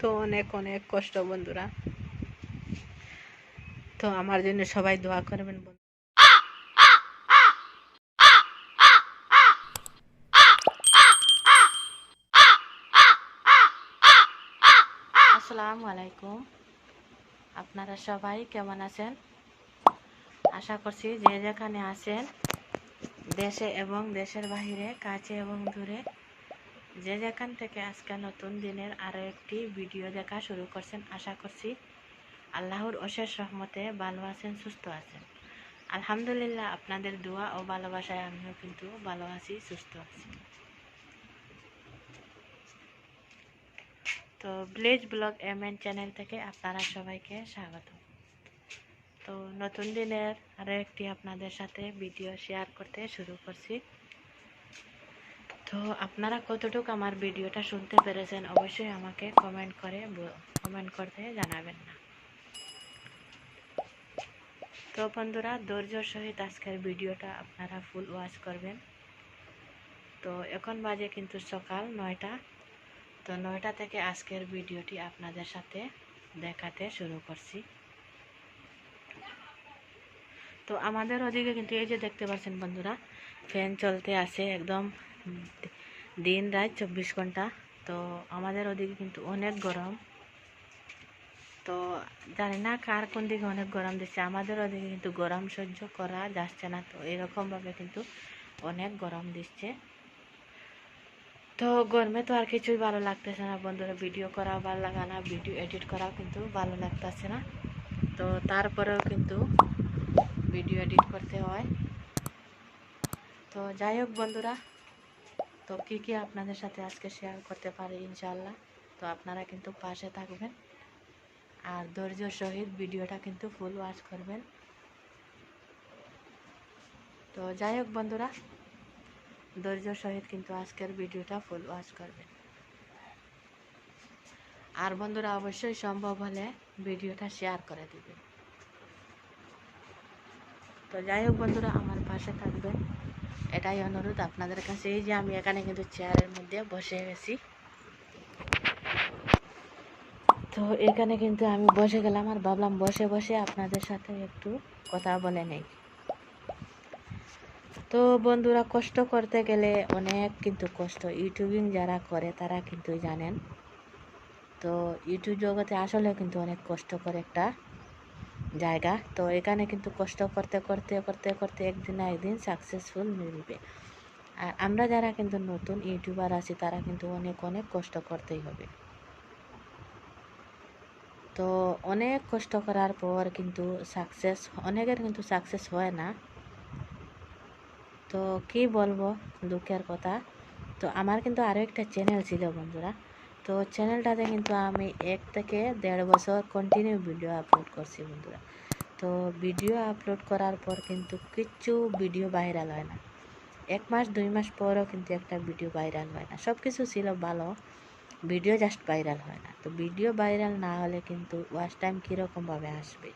তো অনেক অনেক কষ্ট বন্ধুরা। তো আমার জন্য সবাই দোয়া করবেন বন্ধু। আসসালামু আলাইকুম। আপনারা সবাই কেমন আছেন? আশা করছি যে যেখানে আছেন, দেশে এবং দেশের বাহিরে, কাছে এবং দূরে যে যেখান থেকে আজকে নতুন দিনের আরও একটি ভিডিও দেখা শুরু করছেন, আশা করছি আল্লাহর অশেষ রহমতে ভালো আছেন, সুস্থ আছেন। আলহামদুলিল্লাহ, আপনাদের দোয়া ও ভালোবাসায় আমিও কিন্তু ভালো আছি, সুস্থ আছি। তো village blog M N channel থেকে আপনারা সবাইকে স্বাগত। তো নতুন দিনের আরও একটি আপনাদের সাথে ভিডিও শেয়ার করতে শুরু করছি। তো আপনারা কতটুকু আমার ভিডিওটা শুনতে পেরেছেন অবশ্যই আমাকে কমেন্ট করে কমেন্ট করতে জানাবেন না। তো বন্ধুরা, ধৈর্যর সহিত আজকের ভিডিওটা আপনারা ফুল ওয়াচ করবেন। তো এখন বাজে কিন্তু সকাল নয়টা। তো নয়টা থেকে আজকের ভিডিওটি আপনাদের সাথে দেখাতে শুরু করছি। তো আমাদের ওদিকে কিন্তু এই যে দেখতে পাচ্ছেন বন্ধুরা, ফ্যান চলতে আছে একদম। দিন রাত চব্বিশ ঘণ্টা। তো আমাদের ওদিকে কিন্তু অনেক গরম। তো জানি না কার কোন দিকে অনেক গরম দিচ্ছে। আমাদের ওদিকে কিন্তু গরম সহ্য করা যাচ্ছে না। তো এরকমভাবে কিন্তু অনেক গরম দিচ্ছে। তো গরমে তো আর কিছুই ভালো লাগতেছে না বন্ধুরা। ভিডিও করাও ভালো লাগা না, ভিডিও এডিট করাও কিন্তু ভালো লাগতেছে না। তো তারপরেও কিন্তু ভিডিও এডিট করতে হয়। তো যাই হোক বন্ধুরা তো কী কী আপনাদের সাথে আজকে শেয়ার করতে পারি ইনশাল্লাহ তো আপনারা কিন্তু পাশে থাকবেন। আর ধৈর্য সহিত ভিডিওটা কিন্তু ফুল ওয়াচ করবেন। তো যাই হোক বন্ধুরা, ধৈর্য সহিত কিন্তু আজকের ভিডিওটা ফুল ওয়াচ করবেন। আর বন্ধুরা, অবশ্যই সম্ভব হলে ভিডিওটা শেয়ার করে দিবেন। তো যাই হোক বন্ধুরা, আমার পাশে থাকবেন। এটাই অনুরোধ আপনাদের কাছে, এই যে আমি এখানে কিন্তু চেয়ারের মধ্যে বসে গেছি। তো এখানে কিন্তু আমি বসে গেলাম আর ভাবলাম বসে বসে আপনাদের সাথে একটু কথা বলে নেই। তো বন্ধুরা, কষ্ট করতে গেলে অনেক কিন্তু কষ্ট। ইউটিউবিং যারা করে, তারা কিন্তু জানেন। তো ইউটিউব জগতে আসলে কিন্তু অনেক কষ্টকর একটা জায়গা। তো এখানে কিন্তু কষ্ট করতে করতে করতে করতে একদিন না একদিন সাকসেসফুল মিলবে আর আমরা যারা কিন্তু নতুন ইউটিউবার আছি, তারা কিন্তু অনেক অনেক কষ্ট করতেই হবে। তো অনেক কষ্ট করার পর কিন্তু সাকসেস অনেকের কিন্তু সাকসেস হয় না। তো কি বলব, দুঃখের কথা। তো আমার কিন্তু আরও একটা চ্যানেল ছিল বন্ধুরা তো চ্যানেলটাতে কিন্তু আমি এক থেকে দেড় বছর কন্টিনিউ ভিডিও আপলোড করছি বন্ধুরা। তো ভিডিও আপলোড করার পর কিন্তু কিচ্ছু ভিডিও ভাইরাল হয় না। এক মাস, দুই মাস পরও কিন্তু একটা ভিডিও ভাইরাল হয় না। সব কিছু ছিল ভালো ভিডিও জাস্ট ভাইরাল হয় না। তো ভিডিও ভাইরাল না হলে কিন্তু ওয়াচ টাইম কীরকমভাবে আসবে?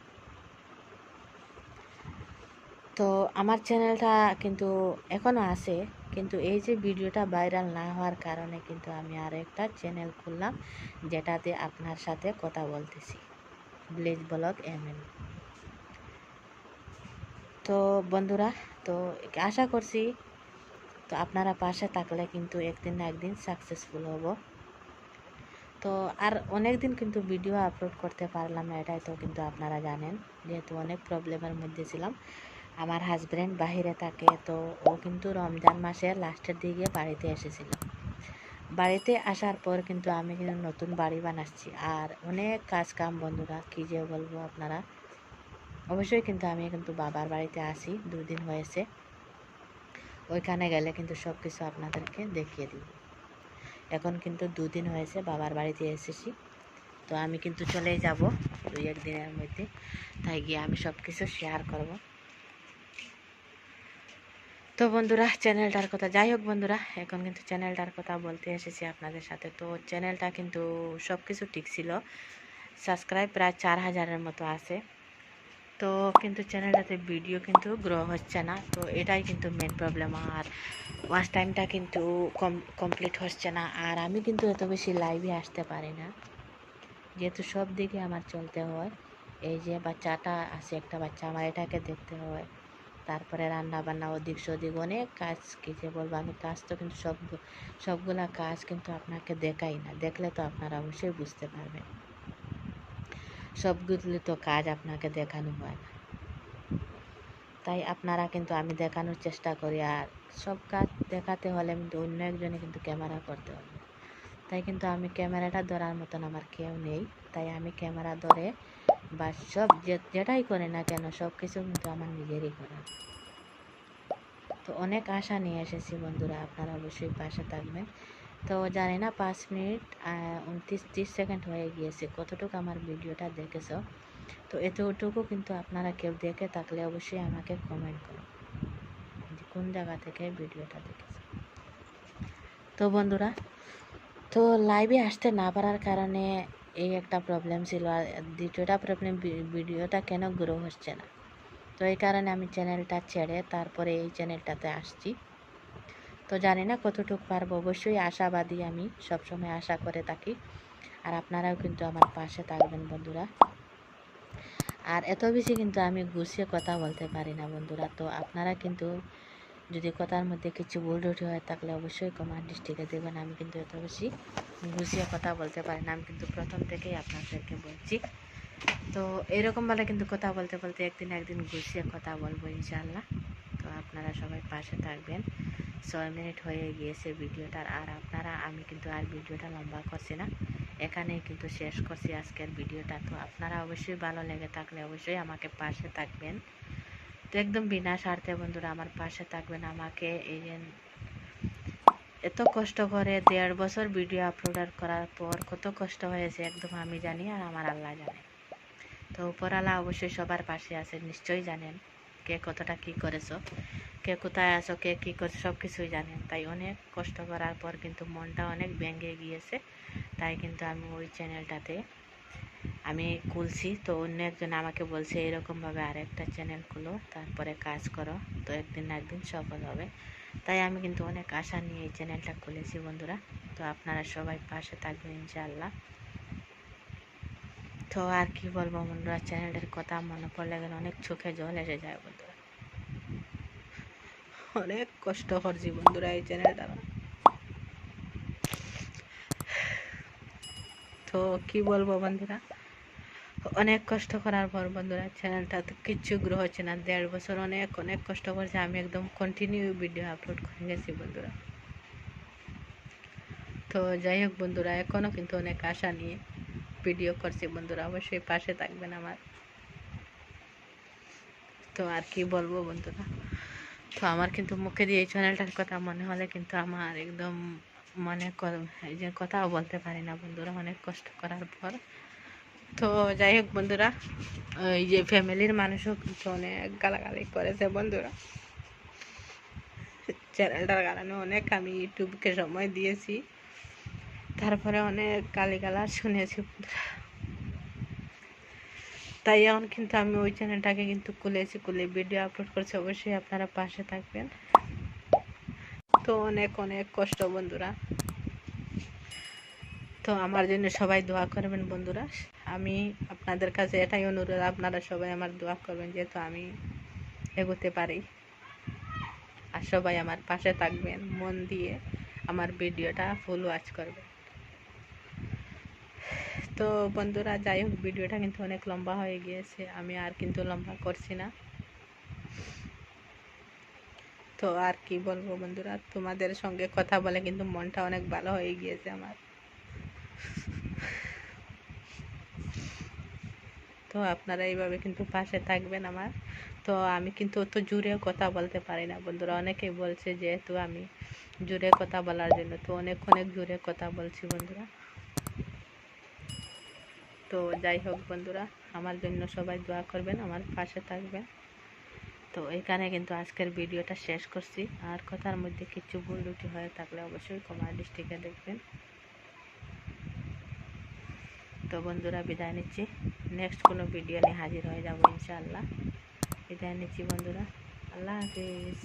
তো আমার চ্যানেলটা কিন্তু এখনও আছে। কিন্তু এই যে ভিডিওটা ভাইরাল না হওয়ার কারণে কিন্তু আমি আর একটা চ্যানেল খুললাম, যেটাতে আপনার সাথে কথা বলতেছি। ব্লেজ ব্লগ এম এন তো বন্ধুরা, তো আশা করছি তো আপনারা পাশে থাকলে কিন্তু একদিন না একদিন সাকসেসফুল হব। তো আর অনেক দিন কিন্তু ভিডিও আপলোড করতে পারলাম না, এটাই তো কিন্তু আপনারা জানেন, যেহেতু অনেক প্রবলেমের মধ্যে ছিলাম। আমার হাজব্যান্ড বাহিরে থাকে, তো ও কিন্তু রমজান মাসের লাস্টের দিকে বাড়িতে এসেছিল। বাড়িতে আসার পর কিন্তু আমি কিন্তু নতুন বাড়ি বানাচ্ছি। আর অনেক কাজ কাম বন্ধুরা, কী যে বলব আপনারা? অবশ্যই কিন্তু আমি কিন্তু বাবার বাড়িতে আসি দুদিন হয়েছে। ওইখানে গেলে কিন্তু সব কিছু আপনাদেরকে দেখিয়ে দিব। এখন কিন্তু দুদিন হয়েছে বাবার বাড়িতে এসেছি। তো আমি কিন্তু চলেই যাব দুই এক দিনের মধ্যে। তাই গিয়ে আমি সব কিছু শেয়ার করব। তো বন্ধুরা, চ্যানেলটার কথা যাই হোক বন্ধুরা, এখন কিন্তু চ্যানেলটার কথা বলতে এসেছি আপনাদের সাথে। তো চ্যানেলটা কিন্তু সব কিছু ঠিক ছিল, সাবস্ক্রাইব প্রায় চার হাজারের মতো আছে। তো কিন্তু চ্যানেলটাতে ভিডিও কিন্তু গ্রো হচ্ছে না, তো এটাই কিন্তু মেন প্রবলেম আর ওয়াচ টাইমটা কিন্তু কম কমপ্লিট হচ্ছে না। আর আমি কিন্তু এত বেশি লাইভে আসতে পারি না। যেহেতু সব দিকে আমার চলতে হয়, এই যে বাচ্চাটা আছে, একটা বাচ্চা, আমার এটাকে দেখতে হয়। তারপরে রান্না বান্না ওদিক সদিক অনেক কাজ কি যে বলব, আমি কাজ তো কিন্তু সব সবগুলা কাজ কিন্তু আপনাকে দেখাই না, দেখলে তো আপনারা অবশ্যই বুঝতে পারবেন। সবগুলি তো কাজ আপনাকে দেখানো হয় না। তাই আপনারা কিন্তু আমি দেখানোর চেষ্টা করি, আর সব কাজ দেখাতে হলে কিন্তু অন্য একজনে কিন্তু ক্যামেরা করতে হবে। তাই কিন্তু আমি ক্যামেরাটা ধরার মতন আমার কেউ নেই, তাই আমি ক্যামেরা ধরে বা সব যেটাই করে না কেন সব কিছু কিন্তু আমার নিজেরই করা। তো অনেক আশা নিয়ে এসেছি বন্ধুরা, আপনারা অবশ্যই পাশে থাকবেন। তো জানি না, পাঁচ মিনিট উনত্রিশ, ত্রিশ সেকেন্ড হয়ে গিয়েছে, কতটুকু আমার ভিডিওটা দেখেছ? তো এতটুকু কিন্তু আপনারা কেউ দেখে থাকলে অবশ্যই আমাকে কমেন্ট করুন কোন জায়গা থেকে ভিডিওটা দেখেছ। তো বন্ধুরা, তো লাইভে আসতে না পারার কারণে এই একটা প্রবলেম ছিল। আর দ্বিতীয়টা প্রবলেম ভিডিওটা কেন গ্রো হচ্ছে না? তো এই কারণে আমি চ্যানেলটা ছেড়ে তারপরে এই চ্যানেলটাতে আসছি। তো জানি না কতটুকু পারব। অবশ্যই আশাবাদী আমি, সবসময় আশা করে থাকি। আর আপনারাও কিন্তু আমার পাশে থাকবেন বন্ধুরা। আর এত বেশি কিন্তু আমি গুছিয়ে কথা বলতে পারি না বন্ধুরা। তো আপনারা কিন্তু যদি কথার মধ্যে কিছু ভুল ত্রুটি হয়ে থাকলে অবশ্যই কমান্ড ডিস্ট্রিক্টে দেবেন। আমি কিন্তু এত বেশি গুছিয়ে কথা বলতে পারি না। আমি কিন্তু প্রথম থেকেই আপনাদেরকে বলছি। তো এরকমভাবে কিন্তু কথা বলতে বলতে একদিন একদিন গুছিয়ে কথা বলব ইনশাল্লাহ তো আপনারা সবাই পাশে থাকবেন। ছয় মিনিট হয়ে গিয়েছে ভিডিওটার। আর আপনারা, আমি কিন্তু আর ভিডিওটা লম্বা করছি না। এখানেই কিন্তু শেষ করছি আজকের ভিডিওটা। তো আপনারা অবশ্যই ভালো লেগে থাকলে অবশ্যই আমাকে পাশে থাকবেন। তো একদম বিনা স্বার্থে বন্ধুরা আমার পাশে থাকবেন আমাকে, এই যে এত কষ্ট করে দেড় বছর ভিডিও আপলোড করার পর কত কষ্ট হয়েছে একদম আমি জানি আর আমার আল্লাহ জানে। তো উপরালা অবশ্যই সবার পাশে আছে, নিশ্চয়ই জানেন কে কতটা কি করেছ, কে কোথায় আছো, কে কী করছ সব কিছুই জানেন। তাই অনেক কষ্ট করার পর কিন্তু মনটা অনেক ভেঙে গিয়েছে, তাই কিন্তু আমি ওই চ্যানেলটাতে আমি খুলছি, তো অন্য একজন আমাকে বলছে, এরকমভাবে আরেকটা চ্যানেল খুলো, তারপরে কাজ করো, তো একদিন না একদিন সফল হবে। তাই আমি কিন্তু অনেক আশা নিয়ে এই চ্যানেলটা খুলেছি বন্ধুরা, তো আপনারা সবাই পাশে থাকবেন ইনশাআল্লাহ। তো আর কি বলব বন্ধুরা চ্যানেলটার কথা মনে পড়লে গেলে অনেক চোখে জল এসে যায় বন্ধুরা। অনেক কষ্ট করছি বন্ধুরা এই চ্যানেলটা তো কি বলব বন্ধুরা? অনেক কষ্ট করার পর বন্ধুরা চ্যানেলটা তো কিচ্ছু গ্রো হচ্ছে না। দেড় বছর অনেক অনেক কষ্ট করছে। আমি একদম কন্টিনিউ ভিডিও আপলোড করে গেছি বন্ধুরা। তো যাই হোক বন্ধুরা এখনও কিন্তু অনেক আশা নিয়ে ভিডিও করছি বন্ধুরা। অবশ্যই পাশে থাকবেন আমার। তো আর কি বলব বন্ধুরা? তো আমার কিন্তু মুখে দিয়ে এই চ্যানেলটার কথা মনে হলে কিন্তু আমার একদম মনে এই যে কথাও বলতে পারি না বন্ধুরা। অনেক কষ্ট করার পর তো যাই হোক বন্ধুরা, এই যে ফ্যামিলির মানুষও কিন্তু অনেক গালাগালি করেছে বন্ধুরা। চ্যানেলটার কারণে অনেক আমি ইউটিউবকে সময় দিয়েছি। তারপরে অনেক গালিগালা শুনেছি তাই এখন কিন্তু আমি ওই চ্যানেলটাকে কিন্তু খুলেছি, খুলে ভিডিও আপলোড করছি, অবশ্যই আপনারা পাশে থাকবেন। তো অনেক অনেক কষ্ট বন্ধুরা। তো আমার জন্য সবাই দোয়া করবেন বন্ধুরা। আমি আপনাদের কাছে এটাই অনুরোধ, আপনারা সবাই আমার দোয়া করবেন যেহেতু আমি এগোতে পারি। আর সবাই আমার পাশে থাকবেন, মন দিয়ে আমার ভিডিওটা ফুল ওয়াচ করবেন। তো বন্ধুরা, যাই হোক, ভিডিওটা কিন্তু অনেক লম্বা হয়ে গিয়েছে, আমি আর কিন্তু লম্বা করছি না। তো আর কি বলব বন্ধুরা, তোমাদের সঙ্গে কথা বলে কিন্তু মনটা অনেক ভালো হয়ে গিয়েছে আমার। তো আপনারা এইভাবে কিন্তু পাশে থাকবেন আমার। তো আমি কিন্তু অত জুড়ে কথা বলতে পারি না বন্ধুরা। অনেকেই বলছে যেহেতু আমি জুড়ে কথা বলার জন্য। তো অনেক অনেক জুড়ে কথা বলছি বন্ধুরা। তো যাই হোক বন্ধুরা, আমার জন্য সবাই দোয়া করবেন, আমার পাশে থাকবেন। তো এখানে কিন্তু আজকের ভিডিওটা শেষ করছি। আর কথার মধ্যে কিছু ভুল হয়ে থাকলে অবশ্যই কমার ডিস্ট্রিক্টে দেখবেন। তো বন্ধুরা বিদায় নিচ্ছি। নেক্সট কোনো ভিডিও নিয়ে হাজির হয়ে যাব ইনশাআল্লাহ। বিদায় নিচ্ছি বন্ধুরা। আল্লাহ হাফিজ।